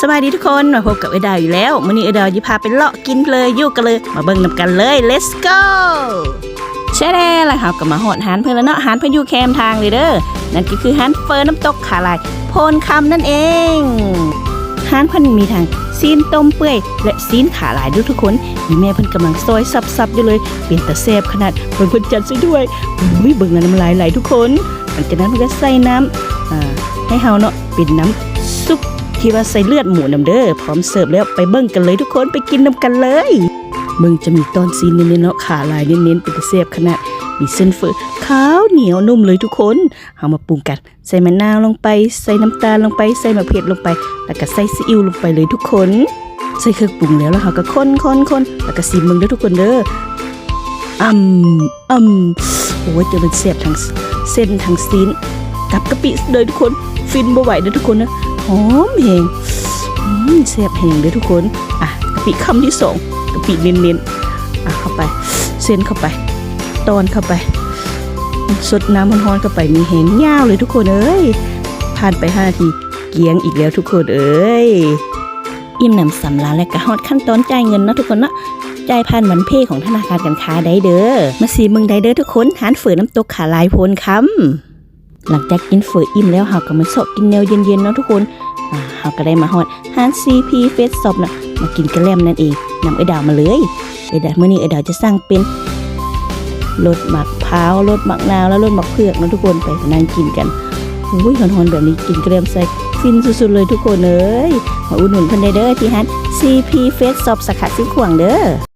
สบายดีทุกคนมาพบกับไอดาวอยู่แล้วมื้อนี้ไอดาวจะพาไปเลาะกินเลยอยู่กันเลย มาเบิ่งนำกันเลย let's go ใช่แล้วล่ะครับก็มาหอดหานเพื่อนแล้วเนาะหานเพื่นอยู่แคมทางเลยเด้อนั่นก็คือหานเฟิร์น้ำตกขาลายโพนคำนั่นเองหานเพิ่นมีทางซีนต้มเปื่อย และซีนขาลายด้วยทุกคนมีแม่เพิ่นกำลังซอยสับๆอยู่เลยเป็นตะแซบขนาดเพิ่นเพิ่นจัดซะด้วยอุ้ยเบิ่งแล้วน้ำลายไหลทุกคนหลังจากนั้นเพิ่นก็ใส่น้ำอ่าให้เฮาเนาะเป็นน้ำซุป ที่ว่าใส่เลือดหมูน้ำเด้อพร้อมเสิร์ฟแล้วไปเบิ่งกันเลยทุกคนไปกินน้ำกันเลยเบิ่งจะมีตอนซีนเน้นๆเนาะขาลายเน้นๆเป็นตะเสียบขนาดมีเส้นเฟอขาวเหนียวนุ่มเลยทุกคนเอามาปรุงกัน ใส่มะนาวลงไป ใส่น้ำตาลลงไป ใส่มะเขือลงไป แล้วก็ใส่ซีอิ๊วลงไปเลยทุกคน ใส่เครื่องปรุงแล้วแล้วเราก็คนคนคนแล้วก็ซีมเบิ่งเด้อทุกคนเด้ออืมอืมโอ้ยจะเป็นเสียบทั้งเส้นทั้งซีนกับกะปิเลยทุกคน ฟินบ่ไหวเด้อทุกคนนะ หอมแหงอืมแซ่บแหงเลยทุกคน อะกะปิคำที่สองกะปิเน้นๆอะเข้าไป เส้นเข้าไป ตอนเข้าไปสดน้ำมันร้อนๆเข้าไปมีแหงยาวเลยทุกคนเอ้ยผ่านไปห้านาทีเกียงอีกแล้วทุกคนเอ้ยอิ่มหนำสำราญและกะฮอดขั้นตอนจ่ายเงินนะทุกคนเนาะจ่ายผ่านวันเพย์ของธนาคารการค้าได้เด้อมาสีมืองได้เด้อทุกคนหานฝือน้ำตกขาลายโพนคำ หลังจากกินเฟออิ่มแล้วเฮาก็มาเสาะกินแนวเย็นๆเนาะทุกคนอ่าเฮาก็ได้มาฮอดฮาน CP Face Shop น่ะมากินกระแลมนั่นเองนำไอ้ดาวมาเลยไอ้ดาวมื้อนี้ไอ้ดาวจะสั่งเป็นรสหมักพร้าวรสหมักนาวแล้วรสหมักเผือกเนาะทุกคนไปนั่งกินกันอุ้ยหอนๆแบบนี้กินกระแลมใส่ฟินสุดๆเลยทุกคนเอ้ยมาอุดหนุนเพิ่นได้เด้อที่ฮาน CP Face Shop สาขาสิงขวางเด้อ